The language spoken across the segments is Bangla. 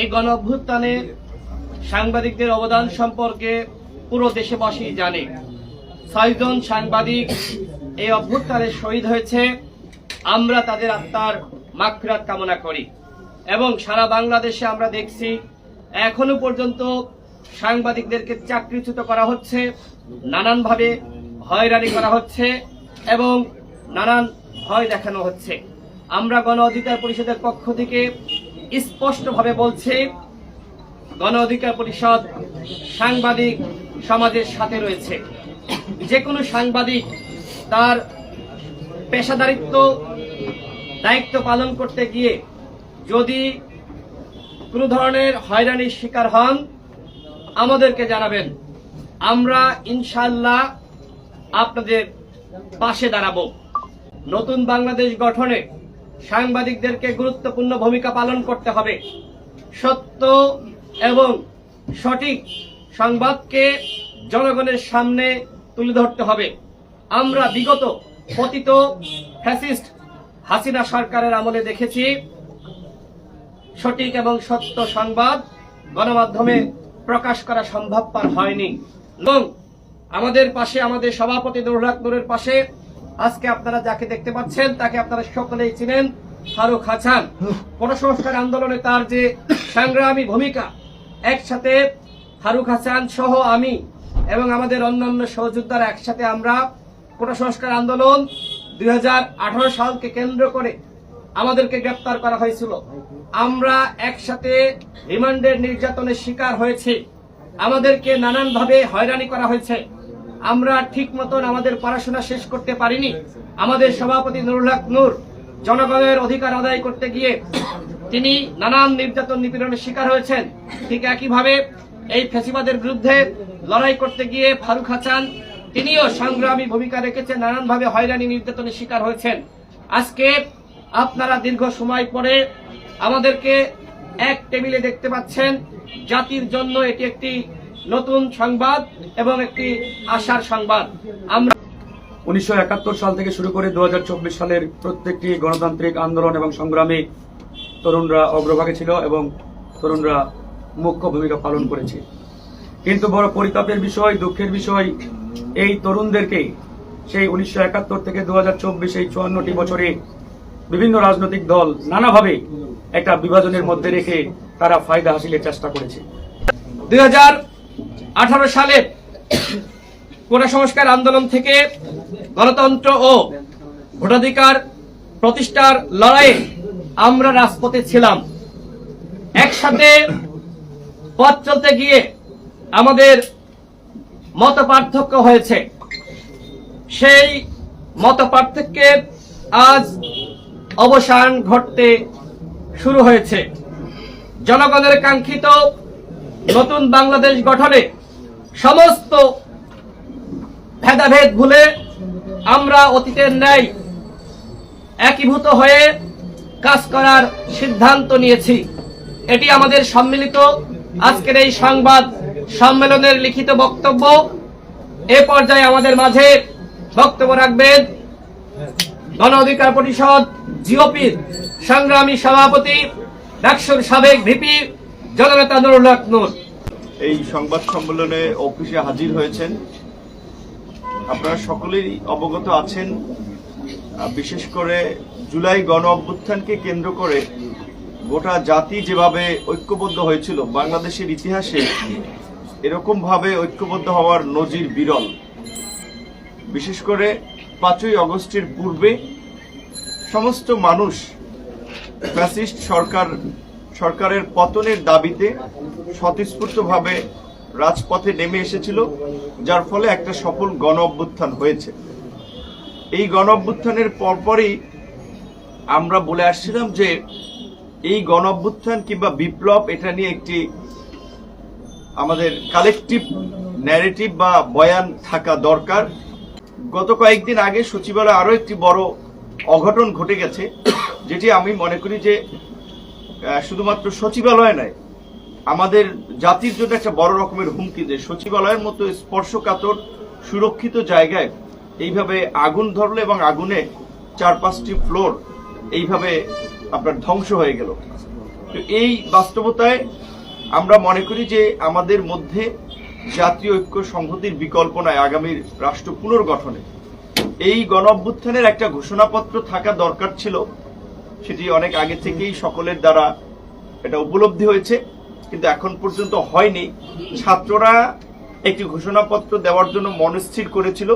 এই গণ অভ্যুত্থানে সাংবাদিকদের অবদান সম্পর্কে পুরো দেশবাসী জানে। ছয়জন সাংবাদিক এই অভ্যুত্থানে শহীদ হয়েছে। আমরা তাদের আত্মার মাগফিরাত কামনা করি এবং সারা বাংলাদেশে আমরা দেখছি এখনও পর্যন্ত সাংবাদিকদেরকে চাকরিচ্যুত করা হচ্ছে, নানানভাবে হয়রানি করা হচ্ছে এবং নানান ভয় দেখানো হচ্ছে। আমরা গণ অধিকার পরিষদের পক্ষ থেকে স্পষ্টভাবে বলছে, গণ অধিকার পরিষদ সাংবাদিক সমাজের সাথে রয়েছে। যে কোনো সাংবাদিক তার পেশাদারিত্ব, দায়িত্ব পালন করতে গিয়ে যদি কোনো ধরনের হয়রানির শিকার হন, আমাদেরকে জানাবেন। আমরা ইনশাল্লাহ আপনাদের পাশে দাঁড়াবো। নতুন বাংলাদেশ গঠনে সাংবাদিকদেরকে গুরুত্বপূর্ণ ভূমিকা পালন করতে হবে। সত্য এবং সঠিক সংবাদকে জনগণের সামনে তুলে ধরতে হবে। আমরা বিগত পতিত ফ্যাসিস্ট হাসিনা সরকারের আমলে দেখেছি, সঠিক এবং সত্য সংবাদ গণমাধ্যমে প্রকাশ করা সম্ভবপর হয়নি। এবং আমাদের পাশে, আমাদের সভাপতি নুরের পাশে আজকে আপনারা যাকে দেখতে পাচ্ছেন, তাকে আপনারা সকলেই চিনেন ফারুক হাসান। গণসংস্কার আন্দোলনে তার যে সংগ্রামী ভূমিকা, একসাথে ফারুক হাসান সহ আমি এবং আমাদের অন্যান্য সহযোদ্ধারা একসাথে আমরা গণসংস্কার আন্দোলন দুই হাজার আঠারো সালকে কেন্দ্র করে আমাদেরকে গ্রেপ্তার করা হয়েছিল। আমরা একসাথে রিমান্ডের নির্যাতনের শিকার হয়েছি। আমাদেরকে নানানভাবে হয়রানি করা হয়েছে। আমরা ঠিক মতন আমাদের পড়াশোনা শেষ করতে পারিনি। আমাদের সভাপতি নুরুল হক নূর জনগণের অধিকার আদায় করতে গিয়ে তিনি নানান নির্যাতন নিপীড়নের শিকার হয়েছেন। ঠিক একইভাবে এই ফেসিবাদের বিরুদ্ধে লড়াই করতে গিয়ে ফারুক হাসান, তিনিও সংগ্রামী ভূমিকা রেখেছেন, নানানভাবে হয়রানি নির্যাতনের শিকার হয়েছেন। আজকে আপনারা দীর্ঘ সময় পরে আমাদেরকে এক টেবিলে দেখতে পাচ্ছেন। জাতির জন্য এটি একটি নতুন সংবাদ এবং একটি আশার সংবাদ। আমরা উনিশশো একাত্তর সাল থেকে শুরু করে দুহাজার চব্বিশ সালের প্রত্যেকটি গণতান্ত্রিক আন্দোলন এবং সংগ্রামে তরুণরা অগ্রভাগে ছিল এবং তরুণরা মুখ্য ভূমিকা পালন করেছে। কিন্তু বড় পরিতাপের বিষয় দুঃখের বিষয় এই তরুণদেরকে সেই উনিশশো একাত্তর থেকে দু হাজার চব্বিশ এই চুয়ান্নটি বছরে বিভিন্ন রাজনৈতিক দল নানাভাবে একটা বিভাজনের মধ্যে রেখে তারা ফায়দা হাসিলের চেষ্টা করেছে। দু হাজার সালে কোটা সংস্কার আন্দোলন থেকে গণতন্ত্র ও ভোটাধিকার প্রতিষ্ঠার লড়াইয়ে আমরা রাজপথে ছিলাম। একসাথে পথ চলতে গিয়ে আমাদের মত পার্থক্য হয়েছে। সেই মত পার্থক্যের আজ অবসান ঘটতে শুরু হয়েছে। জনগণের কাঙ্ক্ষিত নতুন বাংলাদেশ গঠনে সমস্ত ভেদাভেদ ভুলে আমরা অতীতের ন্যায় একীভূত হয়ে কাজ করার সিদ্ধান্ত নিয়েছি। এটি আমাদের সম্মিলিত আজকের এই সংবাদ সম্মেলনের লিখিত বক্তব্য। এ পর্যায়ে আমাদের মাঝে বক্তব্য রাখবেন গণ অধিকার পরিষদ জিওপির সংগ্রামী সভাপতি, ডাকসুর সাবেক ভিপি জননেতা নুরুল হক নূর। এই সংবাদ সম্মেলনে অফিসে হাজির হয়েছেন। আপনারা সকলেই অবগত আছেন। বিশেষ করে জুলাই গণ অভ্যুত্থানকে কেন্দ্র করে গোটা জাতি যেভাবে ঐক্যবদ্ধ হয়েছিল, বাংলাদেশের ইতিহাসে এরকম ভাবে ঐক্যবদ্ধ হওয়ার নজির বিরল। বিশেষ করে পাঁচই অগস্টের পূর্বে সমস্ত মানুষ ফ্যাসিস্ট সরকার সরকারের পতনের দাবিতে স্বতঃস্ফূর্তভাবে রাজপথে নেমে এসেছিল, যার ফলে একটা সফল গণ অভ্যুত্থান হয়েছে। এই গণ অভ্যুত্থানের পরপরই আমরা বলে আসছিলাম যে, এই গণ অভ্যুত্থান কিংবা বিপ্লব এটা নিয়ে একটি আমাদের কালেকটিভ ন্যারেটিভ বা বয়ান থাকা দরকার। গত কয়েকদিন আগে সচিবালয়ে আরও একটি বড় অঘটন ঘটে গেছে, যেটি আমি মনে করি যে শুধুমাত্র সচিবালয় নয়, আমাদের জাতির জন্য একটা বড় রকমের হুমকি যে সচিবালয়ের মতো স্পর্শকাতর, সুরক্ষিত জায়গায় এইভাবে আগুন ধরলো এবং আগুনে চার পাঁচটি ফ্লোর এইভাবে আপনার ধ্বংস হয়ে গেল। তো এই বাস্তবতায় আমরা মনে করি যে আমাদের মধ্যে জাতীয় ঐক্য সংহতির বিকল্প নয় আগামী রাষ্ট্র পুনর্গঠনে। এই গণ একটা ঘোষণাপত্র থাকা দরকার ছিল। সেটি অনেক আগে থেকেই সকলের দ্বারা এটা উপলব্ধি হয়েছে, কিন্তু এখন পর্যন্ত হয়নি। ছাত্ররা একটি ঘোষণাপত্র দেওয়ার জন্য মনস্থির করেছিল,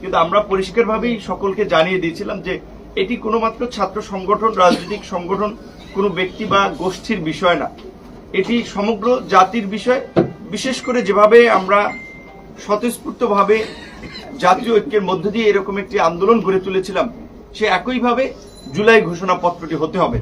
কিন্তু আমরা পরিষ্কারভাবেই সকলকে জানিয়ে দিয়েছিলাম যে এটি কোনো মাত্র ছাত্র সংগঠন, রাজনৈতিক সংগঠন, কোনো ব্যক্তি বা গোষ্ঠীর বিষয় না। এটি সমগ্র জাতির বিষয়। বিশেষ করে যেভাবে আমরা স্বতঃস্ফূর্তভাবে জাতীয় ঐক্যের মধ্য দিয়ে এরকম একটি আন্দোলন গড়ে তুলেছিলাম, সে একইভাবে জুলাই ঘোষণাপত্রটি হতে হবে।